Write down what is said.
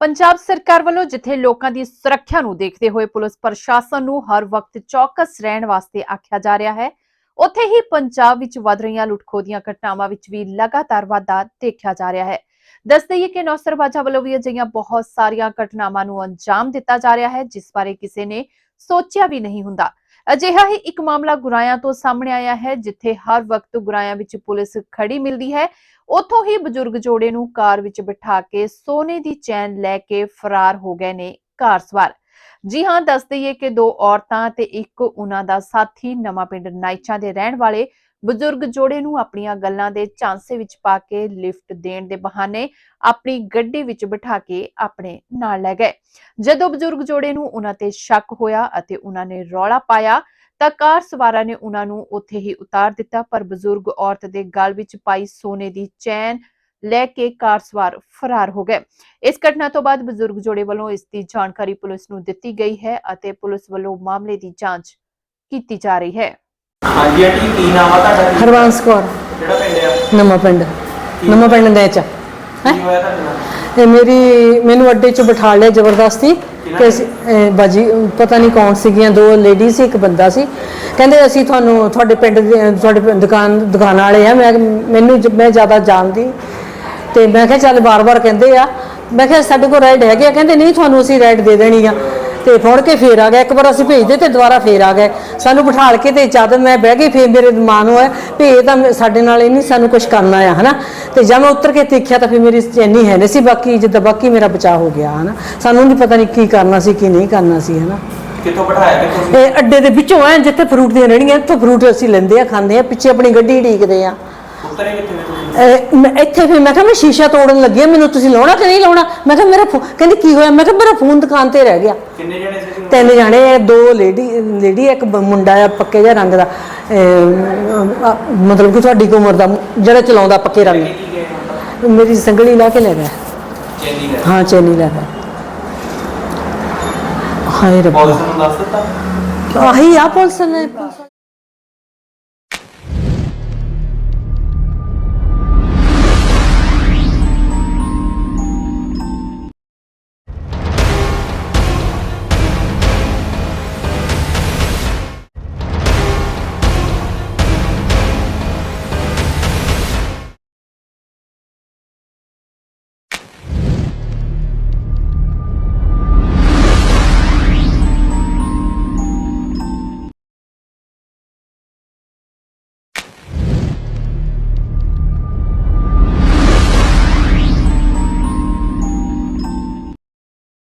ਪੰਜਾਬ ਸਰਕਾਰ ਵੱਲੋਂ ਜਿੱਥੇ ਲੋਕਾਂ ਦੀ ਸੁਰੱਖਿਆ ਨੂੰ ਦੇਖਦੇ ਹੋਏ ਪੁਲਿਸ ਪ੍ਰਸ਼ਾਸਨ ਨੂੰ ਹਰ ਵਕਤ ਚੌਕਸ ਰਹਿਣ ਵਾਸਤੇ ਆਖਿਆ ਜਾ ਰਿਹਾ ਹੈ, ਉੱਥੇ ਹੀ ਪੰਜਾਬ ਵਿੱਚ ਵੱਧ ਰਹੀਆਂ ਲੁੱਟਖੋ ਦੀਆਂ ਘਟਨਾਵਾਂ ਵਿੱਚ ਵੀ ਲਗਾਤਾਰ ਵਾਧਾ ਦੇਖਿਆ ਜਾ ਰਿਹਾ ਹੈ। ਦੱਸ ਦਈਏ ਕਿ ਨੌਸਰਬਾਜਾ ਵੱਲੋਂ ਵੀ ਅਜਿਹੀਆਂ ਬਹੁਤ ਸਾਰੀਆਂ ਘਟਨਾਵਾਂ ਨੂੰ ਅੰਜਾਮ ਦਿੱਤਾ ਜਾ ਰਿਹਾ ਹੈ, ਜਿਸ ਬਾਰੇ ਕਿਸੇ ਨੇ ਸੋਚਿਆ ਵੀ ਨਹੀਂ ਹੁੰਦਾ। ਅਜਿਹਾ ਹੀ ਇੱਕ ਮਾਮਲਾ ਗੁਰਾਇਆਂ ਤੋਂ ਸਾਹਮਣੇ ਆਇਆ ਹੈ, ਜਿੱਥੇ ਹਰ ਵਕਤ ਗੁਰਾਇਆਂ ਵਿੱਚ ਪੁਲਿਸ ਖੜੀ ਮਿਲਦੀ ਹੈ। ਉੱਥੋਂ ਹੀ ਬਜ਼ੁਰਗ ਜੋੜੇ ਨੂੰ ਕਾਰ ਵਿੱਚ ਬਿਠਾ ਕੇ ਸੋਨੇ ਦੀ ਚੈਨ ਲੈ ਕੇ ਫਰਾਰ ਹੋ ਗਏ ਨੇ ਕਾਰ ਸਵਾਰ। ਜੀ ਹਾਂ, ਦੱਸ ਦਈਏ ਕਿ ਦੋ ਔਰਤਾਂ ਤੇ ਇੱਕ ਉਹਨਾਂ ਦਾ ਸਾਥੀ ਨਵਾਂ ਪਿੰਡ ਨਾਈਚਾਂ ਦੇ ਰਹਿਣ ਵਾਲੇ ਬਜ਼ੁਰਗ ਜੋੜੇ ਨੂੰ ਆਪਣੀਆਂ ਗੱਲਾਂ ਦੇ ਝਾਂਸੇ ਵਿੱਚ ਪਾ ਕੇ ਲਿਫਟ ਦੇਣ ਦੇ ਬਹਾਨੇ ਆਪਣੀ ਗੱਡੀ ਵਿੱਚ ਬਿਠਾ ਕੇ ਆਪਣੇ ਨਾਲ ਲੈ ਗਏ। ਜਦੋਂ ਬਜ਼ੁਰਗ ਜੋੜੇ ਨੂੰ ਉਹਨਾਂ ਤੇ ਸ਼ੱਕ ਹੋਇਆ ਅਤੇ ਉਹਨਾਂ ਨੇ ਰੌਲਾ ਪਾਇਆ, ਤਾਂ ਕਾਰ ਸਵਾਰਾਂ ਨੇ ਉਹਨਾਂ ਨੂੰ ਉੱਥੇ ਹੀ ਉਤਾਰ ਦਿੱਤਾ, ਪਰ ਬਜ਼ੁਰਗ ਔਰਤ ਦੇ ਗਲ ਵਿੱਚ ਪਾਈ ਸੋਨੇ ਦੀ ਚੈਨ ਲੈ ਕੇ ਕਾਰ ਸਵਾਰ ਫਰਾਰ ਹੋ ਗਏ। ਇਸ ਘਟਨਾ ਤੋਂ ਬਾਅਦ ਬਜ਼ੁਰਗ ਜੋੜੇ ਵੱਲੋਂ ਇਸ ਦੀ ਜਾਣਕਾਰੀ ਪੁਲਿਸ ਨੂੰ ਦਿੱਤੀ ਗਈ ਹੈ ਅਤੇ ਪੁਲਿਸ ਵੱਲੋਂ ਮਾਮਲੇ ਦੀ ਜਾਂਚ ਕੀਤੀ ਜਾ ਰਹੀ ਹੈ। ਹਾਂਜੀ ਆਂਟੀ ਕੀ ਨਾਮ ਆ ਤੁਹਾਡਾ? ਕੀ- ਹਰਵੰਸ ਕੌਰ। ਕਿਹੜਾ ਪਿੰਡ ਆ? ਨਵਾਂ ਪਿੰਡ। ਨਵਾਂ ਪਿੰਡ ਦੇ ਚ ਕੀ ਹੋਇਆ ਤੁਹਾਡੇ ਨਾਲ? ਇਹ ਮੇਰੀ ਮੈਨੂੰ ਅੱਡੇ 'ਚ ਬਿਠਾ ਲਿਆ ਜ਼ਬਰਦਸਤੀ। ਕਿ ਅਸੀਂ ਇਹ ਬਾਜੀ ਪਤਾ ਨਹੀਂ ਕੌਣ ਸੀਗੀਆਂ ਦੋ ਲੇਡੀ ਸੀ ਇੱਕ ਬੰਦਾ ਸੀ। ਕਹਿੰਦੇ ਅਸੀਂ ਤੁਹਾਨੂੰ ਤੁਹਾਡੇ ਪਿੰਡ ਦੇ ਤੁਹਾਡੇ ਪਿੰਡ ਦੁਕਾਨ ਦੁਕਾਨ ਵਾਲੇ ਆ। ਮੈਂ ਮੈਨੂੰ ਜ- ਮੈਂ ਜ਼ਿਆਦਾ ਜਾਣਦੀ। ਤੇ ਮੈਂ ਕਿਹਾ ਚੱਲ ਬਾਰ-ਬਾਰ ਕਹਿੰਦੇ ਆ। ਮੈਂ ਕਿਹਾ ਸਾਡੇ ਕੋਲ ਰਾਈਡ ਹੈਗੇ ਆ। ਕਹਿੰਦੇ ਨਹੀਂ ਤੁਹਾਨੂੰ ਅਸੀਂ ਰਾਈਡ ਦੇ ਦੇਣੀ ਆ। ਤੇ ਫੜ ਕੇ ਫੇਰ ਆ ਗਿਆ। ਇੱਕ ਵਾਰ ਅਸੀਂ ਭੇਜਦੇ ਤੇ ਦੁਬਾਰਾ ਫੇਰ ਆ ਗਏ ਸਾਨੂੰ ਬਿਠਾਲ ਕੇ ਤੇ ਜਦ ਮੈਂ ਬਹਿ ਗਈ ਫੇਰ ਮੇਰੇ ਦਿਮਾਗ ਨੂੰ ਆਇਆ ਵੀ ਇਹ ਤਾਂ ਸਾਡੇ ਨਾਲ ਇਹ ਨਹੀਂ ਸਾਨੂੰ ਕੁਝ ਕਰਨਾ ਆ ਹਨਾ? ਤੇ ਜਦ ਮੈਂ ਉੱਤਰ ਕੇ ਦੇਖਿਆ ਤਾਂ ਫੇਰ ਮੇਰੀ ਚੈਨੀ ਹੈ ਨਹੀਂ ਸੀ ਬਾਕੀ ਜਿੱਦਾਂ ਬਾਕੀ ਮੇਰਾ ਬਚਾਅ ਹੋ ਗਿਆ ਹਨਾ? ਸਾਨੂੰ ਨਹੀਂ ਪਤਾ ਨਹੀਂ ਕੀ ਕਰਨਾ ਸੀ ਕੀ ਨਹੀਂ ਕਰਨਾ ਸੀ ਹਨਾ? ਕਿੱਥੋਂ ਬਿਠਾਇਆ ਕਿੱਥੋਂ? ਇਹ ਅੱਡੇ ਦੇ ਵਿੱਚੋਂ ਆ ਜਿੱਥੇ ਫਰੂਟ ਦੀਆਂ ਰੇਹੜੀਆਂ ਇੱਥੋਂ ਫਰੂਟ ਅਸੀਂ ਲੈਂਦੇ ਆ ਖਾਂਦੇ ਆ ਪਿੱਛੇ ਆਪਣੀ ਗੱਡੀ ਢੀਕਦੇ ਆ। ਉਤਰੇ ਕਿੱਥੇ ਵੇ ਤੁਸੀਂ? ਇਹ ਮੈਂ ਇੱਥੇ ਫਿਰ ਮੈਂ ਕਿਹਾ ਮੈਂ ਸ਼ੀਸ਼ਾ ਤੋੜਨ ਲੱਗੀ ਆ ਮੈਨੂੰ ਤੁਸੀਂ ਲਾਉਣਾ ਕਿ ਨਹੀਂ ਲਾਉਣਾ? ਮੈਂ ਕਿਹਾ ਮੇਰਾ ਫੋ- ਕਹਿੰਦੀ ਕੀ ਹੋਇਆ? ਮੈਂ ਕਿਹਾ ਮੇਰਾ ਫੋਨ ਦੁਕਾਨ ਤੇ ਰਹਿ ਗਿਆ। ਕਿੰਨੇ ਜਣੇ ਸੀ ਤੁਸੀਂ? ਤਿੰਨ ਜਾਣੇ ਦੋ ਲੇਡੀ ਲੇਡੀ ਇੱਕ ਬ- ਮੁੰਡਾ ਆ ਪੱਕੇ ਜਿਹਾ ਰੰਗ ਦਾ। ਮਤਲਬ ਕਿ ਤੁਹਾਡੀ ਕੁ ਉਮਰ ਦਾ ਜਿਹੜਾ ਚਲਾਉਂਦਾ ਪੱਕੇ ਰੰਗ। ਕੀ ਗਏ? ਮੇਰੀ ਸੰਗਲੀ ਲਾ ਕੇ ਲੈ ਗਿਆ। ਚੈਨੀ ਲੈ ਹਾਂ ਚੈਨੀ ਲੈ ਗਿਆ। ਹਾਏ ਰੱਬਾ। ਪੁਲਿਸ ਨੂੰ ਦੱਸ ਦਿੱਤਾ? ਆਹੀ ਆ ਪੁਲਿਸ ਨੇ। ਪੁਲਿਸ